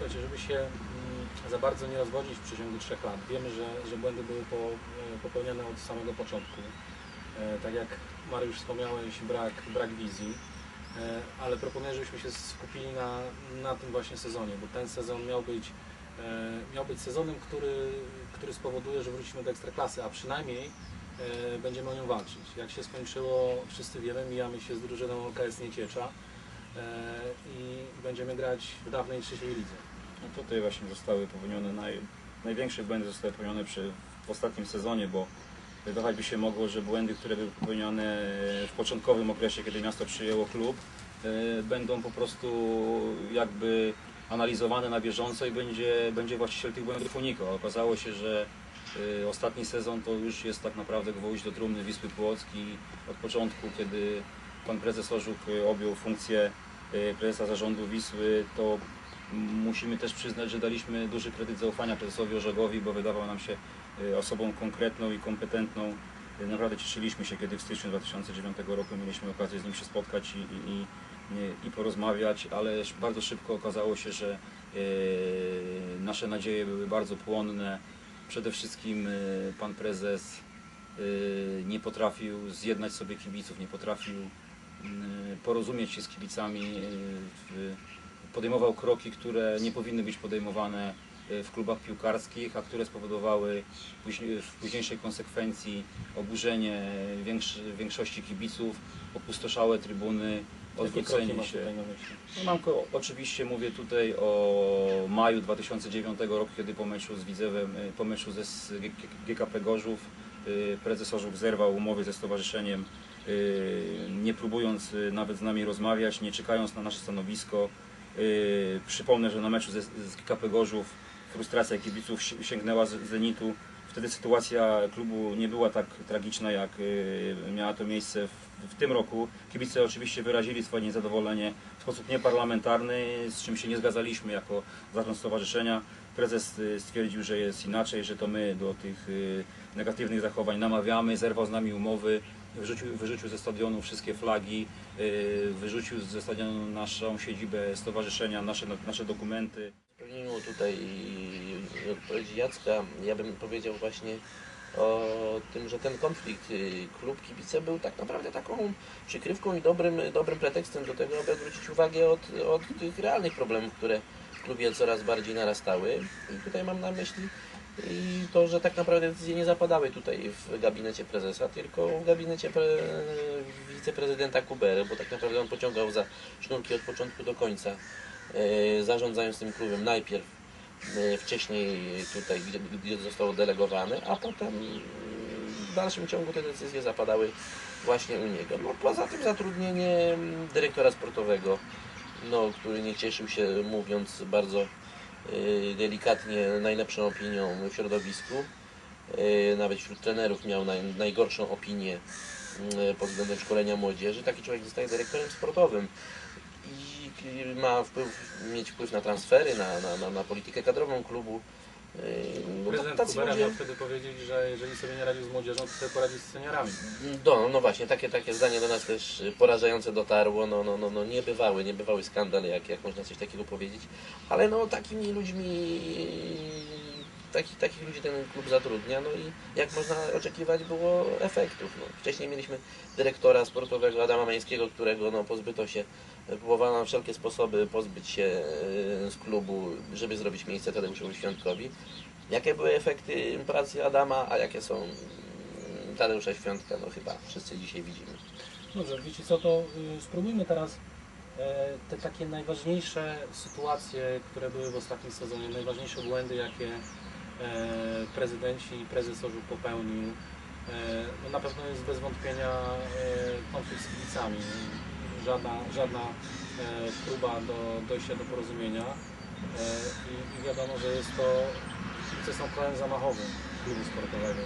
Słuchajcie, żeby się mm, za bardzo nie rozwodzić w przeciągu trzech lat. Wiemy, że, że błędy były po, e, popełniane od samego początku. E, Tak jak Mariusz wspomniałeś, brak, brak wizji. E, Ale proponuję, żebyśmy się skupili na, na tym właśnie sezonie, bo ten sezon miał być, miał być sezonem, który, który spowoduje, że wrócimy do Ekstraklasy, a przynajmniej będziemy o nią walczyć. Jak się skończyło, wszyscy wiemy, mijamy się z drużyną OKS Nieciecza i będziemy grać w dawnej trzeciej lidze. No tutaj właśnie zostały popełnione naj, największe błędy zostały popełnione przy, w ostatnim sezonie, bo wydawać by się mogło, że błędy, które były popełnione w początkowym okresie, kiedy miasto przyjęło klub, e, będą po prostu jakby analizowane na bieżąco i będzie, będzie właściciel tych błędów unikał. Okazało się, że e, ostatni sezon to już jest tak naprawdę gwóźdź do trumny Wisły Płocki. Od początku, kiedy pan prezes Orzuk e, objął funkcję e, prezesa zarządu Wisły, to musimy też przyznać, że daliśmy duży kredyt zaufania prezesowi Orzegowi, bo wydawał nam się y, osobą konkretną i kompetentną. Y, Naprawdę cieszyliśmy się, kiedy w styczniu 2009 roku mieliśmy okazję z nim się spotkać i, i, i, i porozmawiać, ale bardzo szybko okazało się, że y, nasze nadzieje były bardzo płonne. Przede wszystkim y, pan prezes y, nie potrafił zjednać sobie kibiców, nie potrafił y, porozumieć się z kibicami. y, w- podejmował kroki, które nie powinny być podejmowane y, w klubach piłkarskich, a które spowodowały w późniejszej konsekwencji oburzenie większości kibiców, opustoszałe trybuny, odwrócenie się. No mam oczywiście mówię tutaj o maju 2009 roku, kiedy po meczu z Widzewem, y, po meczu ze GKP Gorzów y, prezes Orzów zerwał umowy ze stowarzyszeniem, nie próbując nawet z nami rozmawiać, nie czekając na nasze stanowisko. Y, Przypomnę, że na meczu ze, z GKP Gorzów frustracja kibiców si- sięgnęła z Zenitu. Wtedy sytuacja klubu nie była tak tragiczna, jak y, miała to miejsce w, w tym roku. Kibice oczywiście wyrazili swoje niezadowolenie w sposób nieparlamentarny, z czym się nie zgadzaliśmy jako zarząd stowarzyszenia. Prezes y, stwierdził, że jest inaczej, że to my do tych y, negatywnych zachowań namawiamy, zerwał z nami umowy, wyrzucił, wyrzucił ze stadionu wszystkie flagi, y, wyrzucił ze stadionu naszą siedzibę stowarzyszenia, nasze, nasze dokumenty. W tutaj odpowiedzi Jacka, ja bym powiedział właśnie o tym, że ten konflikt y, klub kibice był tak naprawdę taką przykrywką i dobrym, dobrym pretekstem do tego, aby odwrócić uwagę od, od tych realnych problemów, które w klubie coraz bardziej narastały. I tutaj mam na myśli i to, że tak naprawdę decyzje nie zapadały tutaj w gabinecie prezesa, tylko w gabinecie pre, wiceprezydenta Kubery, bo tak naprawdę on pociągał za sznurki od początku do końca e, zarządzając tym klubem najpierw e, wcześniej tutaj, gdzie, zostało delegowane, a potem w dalszym ciągu te decyzje zapadały właśnie u niego. No, poza tym zatrudnienie dyrektora sportowego, no, który nie cieszył się, mówiąc bardzo delikatnie, najlepszą opinią w środowisku. E, Nawet wśród trenerów miał naj, najgorszą opinię mm, pod względem szkolenia młodzieży. Taki człowiek zostaje dyrektorem sportowym i i ma wpływ, mieć wpływ na transfery, na, na, na, na politykę kadrową klubu. Yy, No, Prezydent tacy Kubera ludzie, miał wtedy powiedzieć, że jeżeli sobie nie radził z młodzieżą, to sobie poradzi z seniorami. no, no właśnie, takie, takie zdanie do nas też porażające dotarło, no, no, no, no niebywały, niebywały skandal, jak, jak można coś takiego powiedzieć, ale no takimi ludźmi, takich, takich ludzi ten klub zatrudnia, no i jak można oczekiwać było efektów. No. Wcześniej mieliśmy dyrektora sportowego Adama Mańskiego, którego no, pozbyto się, próbowano na wszelkie sposoby pozbyć się e, z klubu, żeby zrobić miejsce Tadeuszowi Świątkowi. Jakie były efekty pracy Adama, a jakie są mm, Tadeusza Świątka, no chyba wszyscy dzisiaj widzimy. Dobrze, wiecie co, to y, spróbujmy teraz e, te takie najważniejsze sytuacje, które były w ostatnim sezonie, najważniejsze błędy, jakie e, prezydenci i prezes Orzów popełnił. No na pewno jest bez wątpienia konflikt z kibicami. Żadna, żadna e, próba do dojścia do porozumienia. E, i, I wiadomo, że jest to, są kołem zamachowym klubu sportowego.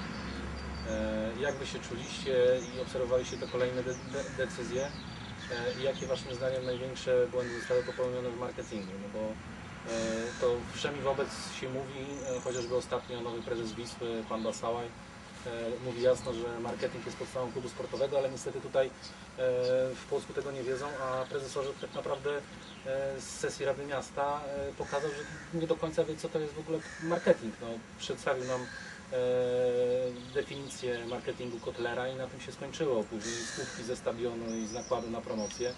E, Jak Wy się czuliście i obserwowaliście te kolejne de de decyzje? I jakie Waszym zdaniem największe błędy zostały popełnione w marketingu? No bo to wszemi wobec się mówi, chociażby ostatnio nowy prezes Wisły, pan Basałaj, mówi jasno, że marketing jest podstawą klubu sportowego, ale niestety tutaj e, w Polsku tego nie wiedzą, a prezes Orzech tak naprawdę e, z sesji Rady Miasta e, pokazał, że nie do końca wie, co to jest w ogóle marketing. No, przedstawił nam e, definicję marketingu Kotlera i na tym się skończyło. Później skutki ze stadionu i z nakładu na promocję.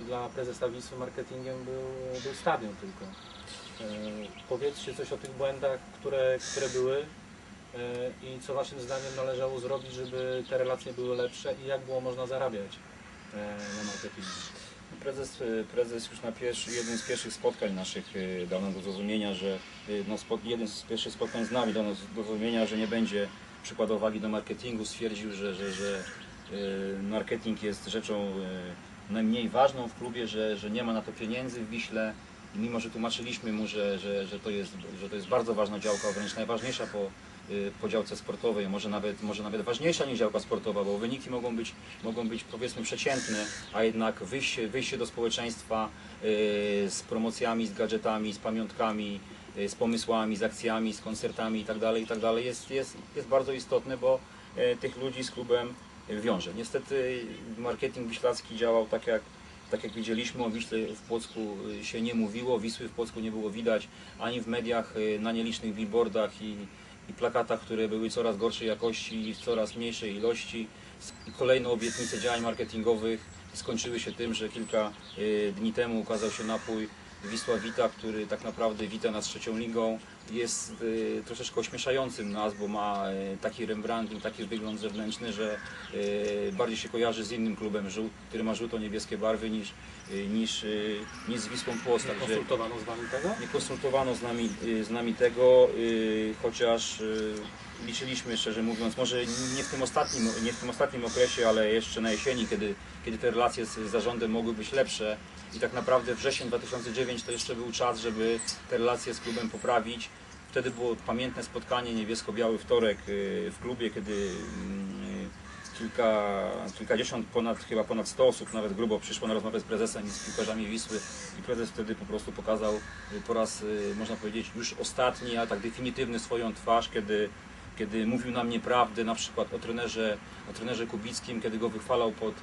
Dla prezesa Wisły marketingiem był, był stadion tylko. E, Powiedzcie coś o tych błędach, które, które były e, i co Waszym zdaniem należało zrobić, żeby te relacje były lepsze i jak było można zarabiać e, na marketingu. Prezes, y, prezes już na pierwszy, jednym z pierwszych spotkań naszych dał nam do zrozumienia, że no, jeden z pierwszych spotkań z nami dał nam do zrozumienia, że nie będzie przykładał wagi do marketingu. Stwierdził, że, że, że marketing jest rzeczą najmniej ważną w klubie, że, że nie ma na to pieniędzy w Wiśle. Mimo, że tłumaczyliśmy mu, że, że, że, to jest, że to jest bardzo ważna działka, wręcz najważniejsza po, po działce sportowej, może nawet, może nawet ważniejsza niż działka sportowa, bo wyniki mogą być, mogą być powiedzmy przeciętne, a jednak wyjście, wyjście do społeczeństwa y, z promocjami, z gadżetami, z pamiątkami, y, z pomysłami, z akcjami, z koncertami itd. itd. Jest, jest, jest bardzo istotne, bo y, tych ludzi z klubem wiąże. Niestety marketing wiślacki działał tak jak tak jak widzieliśmy, o Wiśle w Płocku y, się nie mówiło, Wisły w Płocku nie było widać ani w mediach, y, na nielicznych billboardach i, i plakatach, które były coraz gorszej jakości i w coraz mniejszej ilości. Kolejne obietnice działań marketingowych skończyły się tym, że kilka y, dni temu ukazał się napój Wisła Wita, który tak naprawdę wita nas trzecią ligą. Jest y, troszeczkę ośmieszającym nas, bo ma y, taki rebranding, taki wygląd zewnętrzny, że y, bardziej się kojarzy z innym klubem, żół- który ma żółto-niebieskie barwy niż, y, niż, y, niż z Wisłą Płock. Nie konsultowano z Wami tego? nie konsultowano z nami, y, z nami tego, y, chociaż y, liczyliśmy szczerze mówiąc, może nie w tym ostatnim, nie w tym ostatnim okresie, ale jeszcze na jesieni, kiedy, kiedy te relacje z zarządem mogły być lepsze i tak naprawdę wrzesień 2009 to jeszcze był czas, żeby te relacje z klubem poprawić. Wtedy było pamiętne spotkanie niebiesko-biały wtorek y, w klubie, kiedy mm, kilka, kilkadziesiąt, ponad, chyba ponad 100 osób nawet grubo przyszło na rozmowę z prezesem i z piłkarzami Wisły. I prezes wtedy po prostu pokazał y, po raz, y, można powiedzieć, już ostatni, ale tak definitywny swoją twarz, kiedy, kiedy mówił nam nieprawdę, na przykład o trenerze, o trenerze Kubickim, kiedy go wychwalał pod,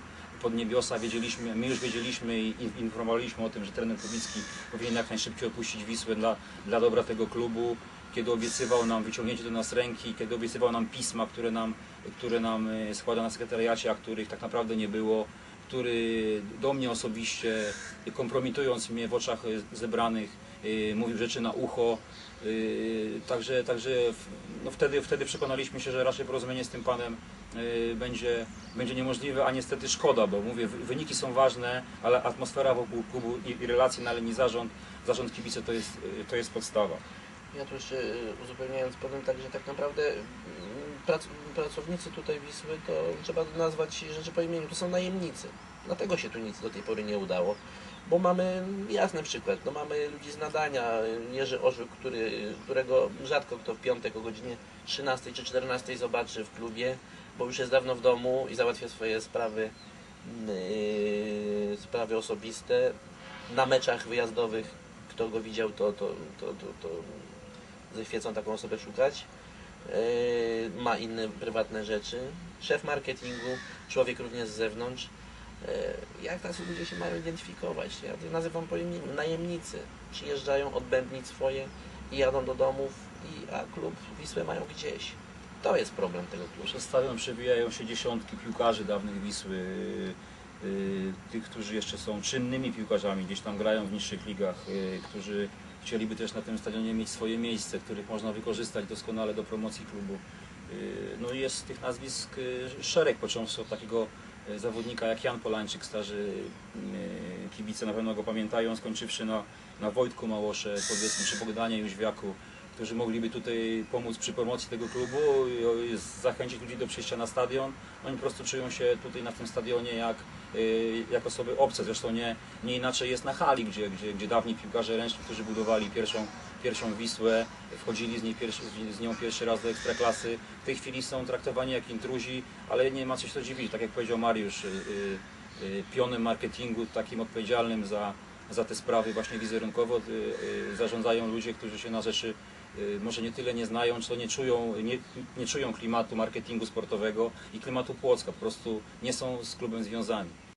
pod niebiosa, wiedzieliśmy, my już wiedzieliśmy i informowaliśmy o tym, że trener Kubicki powinien jak najszybciej opuścić Wisłę dla, dla dobra tego klubu, kiedy obiecywał nam wyciągnięcie do nas ręki, kiedy obiecywał nam pisma, które nam, które nam e, składa na sekretariacie, a których tak naprawdę nie było, który do mnie osobiście, kompromitując mnie w oczach e, zebranych, e, mówił rzeczy na ucho. Także, także no wtedy, wtedy przekonaliśmy się, że raczej porozumienie z tym panem będzie, będzie niemożliwe, a niestety szkoda, bo mówię, wy- wyniki są ważne, ale atmosfera wokół klubu i, relacje na linii zarząd, zarząd kibice to jest, to jest podstawa. Ja tu jeszcze y, uzupełniając powiem tak, że tak naprawdę prac, pracownicy tutaj Wisły to trzeba nazwać rzeczy po imieniu, to są najemnicy. Dlatego się tu nic do tej pory nie udało. Bo mamy jasny przykład, no mamy ludzi z nadania, Jerzy Orzyk, który, którego rzadko kto w piątek o godzinie 13 czy 14 zobaczy w klubie, bo już jest dawno w domu i załatwia swoje sprawy, yy, sprawy osobiste. Na meczach wyjazdowych, kto go widział, to, to, to, to, to ze świecą taką osobę szukać. Yy, ma inne prywatne rzeczy. Szef marketingu, człowiek również z zewnątrz. Yy, Jak tacy ludzie się mają identyfikować? Ja to nazywam po najemnicy. Przyjeżdżają odbębnić swoje i jadą do domów, i, a klub Wisłę mają gdzieś. To jest problem tego klubu. Przez stadion przewijają się dziesiątki piłkarzy dawnych Wisły, yy, tych, którzy jeszcze są czynnymi piłkarzami, gdzieś tam grają w niższych ligach, yy, którzy chcieliby też na tym stadionie mieć swoje miejsce, których można wykorzystać doskonale do promocji klubu. Yy, No jest tych nazwisk yy, szereg, począwszy od takiego yy, zawodnika jak Jan Polańczyk, starzy kibice na pewno go pamiętają, skończywszy na, na Wojtku Małosze, powiedzmy, czy Bogdanie Jóźwiaku, którzy mogliby tutaj pomóc przy promocji tego klubu, zachęcić ludzi do przyjścia na stadion. Oni po prostu czują się tutaj na tym stadionie jak, y, jak osoby obce. Zresztą nie, nie inaczej jest na hali, gdzie, gdzie, gdzie dawni piłkarze ręczni, którzy budowali pierwszą, pierwszą Wisłę, wchodzili z, niej pierwszy, z nią pierwszy raz do ekstraklasy. W tej chwili są traktowani jak intruzi, ale nie ma coś co dziwić. Tak jak powiedział Mariusz, y, y, pionem marketingu takim odpowiedzialnym za, za te sprawy właśnie wizerunkowo zarządzają ludzie, którzy się na rzeczy może nie tyle nie znają, co nie czują, nie, nie czują klimatu marketingu sportowego i klimatu Płocka, po prostu nie są z klubem związani.